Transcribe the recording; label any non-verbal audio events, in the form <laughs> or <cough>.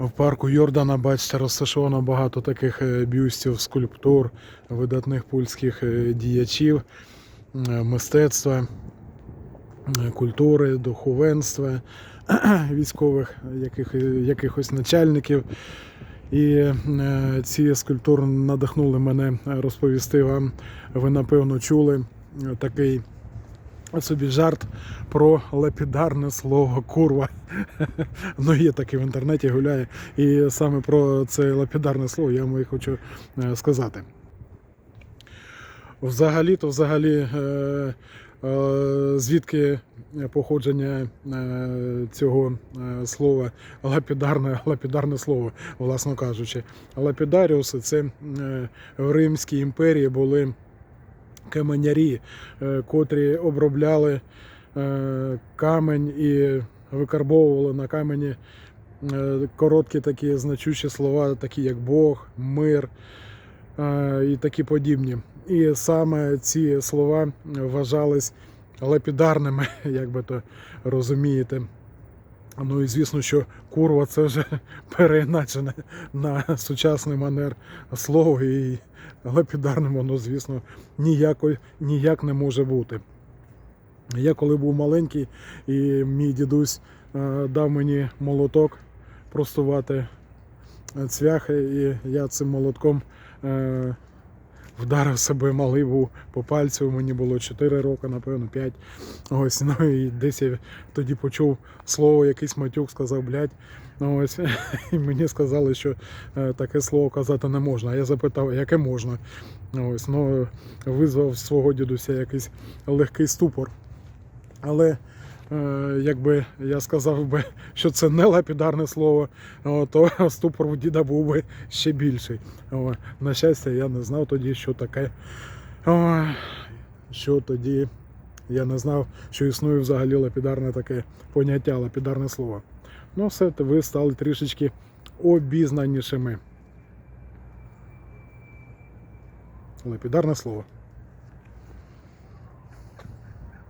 В парку Йордана, бачите, розташовано багато таких е, бюстів, скульптур, видатних польських е, діячів, мистецтва, культури, духовенства, <clears throat> військових яких, якихось начальників. І е, ці скульптури надихнули мене розповісти вам. Ви напевно чули такий собі жарт про лапідарне слово курва. <laughs> Ну, є таке в інтернеті гуляє. І саме про це лапідарне слово я вам і хочу е, сказати. Взагалі-то взагалі. Е, е, Звідки походження цього слова лапідарне, лапідарне слово, власно кажучи. Лапідаріуси це в Римській імперії були каменярі, е, котрі обробляли е, камень і викарбовували на камені е, короткі такі значущі слова, такі як Бог, мир і такі подібні. І саме ці слова вважались лапідарними, <laughs> як би то розумієте. Ну і звісно, що курва це вже <laughs> переіначене на сучасний манер слово, і лапідарним воно, звісно, ніяко, ніяк не може бути. Я коли був маленький, і мій дідусь е, дав мені молоток простувати цвяхи, і я цим молотком е, вдарив себе малий був по пальцю. Мені було 4 роки, напевно, 5. Ось, ну і десь я тоді почув слово, якийсь матюк, сказав, блядь. Ну, ось, <laughs> і мені сказали, що е, таке слово казати не можна. А я запитав, яке можна. Ось, ну, визвав свого дідуся якийсь легкий ступор. Але якби я сказав би, що це не лапідарне слово, то <laughs> ступор у діда був би ще більший. На щастя, я не знав тоді, що таке. Що тоді я не знав, що існує взагалі лапідарне таке поняття, лапідарне слово. Ну, все, ви стали трішечки обізнанішими. Лапідарне слово.